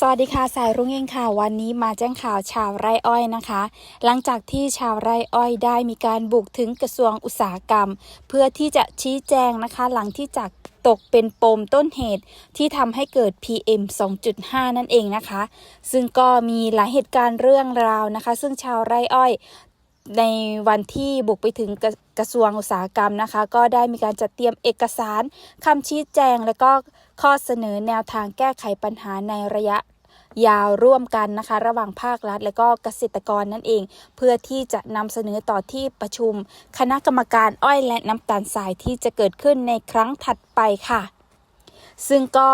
สวัสดีค่ะสายรุ่งเองค่ะ วันนี้มาแจ้งข่าวชาวไร่อ้อยนะคะ หลังจากที่ชาวไร่อ้อยได้มีการบุกถึงกระทรวงอุตสาหกรรม เพื่อที่จะชี้แจงนะคะ หลังที่จากตกเป็นปมต้นเหตุที่ทำให้เกิด PM 2.5 นั่นเองนะคะ ซึ่งก็มีหลายเหตุการณ์เรื่องราวนะคะ ซึ่งชาวไร่อ้อย ในวันที่บุกไปถึงกระกระทรวงอุตสาหกรรมนะคะ ก็ได้มีการจัดเตรียมเอกสารคำชี้แจง และก็ข้อเสนอแนวทางแก้ไขปัญหาในระยะยาวร่วมกันนะคะ ระหว่างภาครัฐ และก็เกษตรกรนั่นเอง เพื่อที่จะนำเสนอต่อที่ประชุม คณะกรรมการอ้อยและน้ำตาลทรายที่จะเกิดขึ้นในครั้งถัดไปค่ะ ซึ่งก็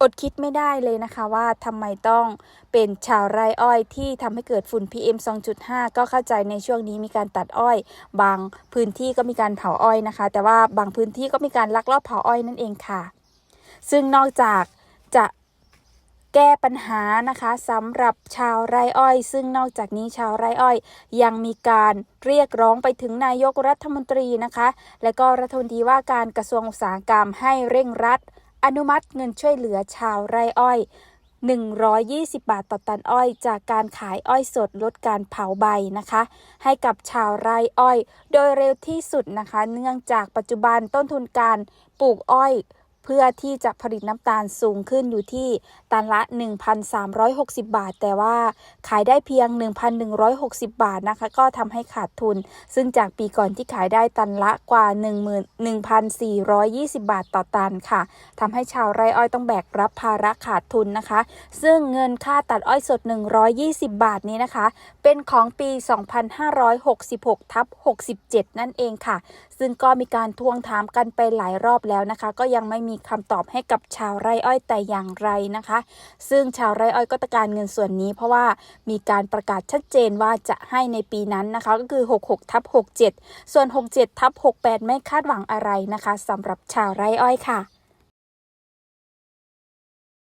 อดคิดไม่ได้เลยนะคะว่าทำไมต้องเป็นชาวไร่อ้อยที่ทำให้เกิดฝุ่น PM 2.5 ก็เข้าใจในช่วงนี้มีการตัดอ้อย บางพื้นที่ก็มีการเผาอ้อยนะคะ แต่ว่าบางพื้นที่ก็มีการลักลอบเผาอ้อยนั่นเองค่ะ ซึ่งนอกจากจะแก้ปัญหานะคะสำหรับชาวไร่อ้อย ซึ่งนอกจากนี้ชาวไร่อ้อย ยังมีการเรียกร้องไปถึงนายกรัฐมนตรีนะคะ และก็รัฐมนตรีว่าการกระทรวงอุตสาหกรรมให้เร่งรัด อนุมัติเงินช่วยเหลือชาวไร่อ้อย 120 บาทต่อตันอ้อย จากการขายอ้อยสดลดการเผาใบนะคะ ให้กับชาวไร่อ้อย โดยเร็วที่สุดนะคะ เนื่องจากปัจจุบันต้นทุนการปลูกอ้อย เพื่อที่จะผลิตน้ำตาลสูงขึ้นอยู่ที่ตันละ 1,360 บาท แต่ว่าขายได้เพียง 1,160 บาทนะคะ ก็ทำให้ขาดทุน ซึ่งจากปีก่อนที่ขายได้ตันละกว่า 11,420 บาทต่อตันค่ะทำให้ชาวไร่อ้อยต้องแบกรับภาระขาดทุนนะคะ ซึ่งเงินค่าตัดอ้อยสด 120 บาทนี้นะคะ เป็นของปี 2566ทับ67 นั่นเองค่ะ ซึ่งก็มีการทวงถามกันไปหลายรอบแล้วนะคะ ก็ยังไม่มีคำตอบให้กับชาวไร่อ้อยแต่อย่างไรนะคะ ซึ่งชาวไร่อ้อยก็ต้องการเงินส่วนนี้ เพราะว่ามีการประกาศชัดเจนว่าจะให้ในปีนั้นนะคะ ก็คือ 66ทับ67 ส่วน 67ทับ68 ไม่คาดหวังอะไรนะคะสำหรับชาวไร่อ้อยค่ะ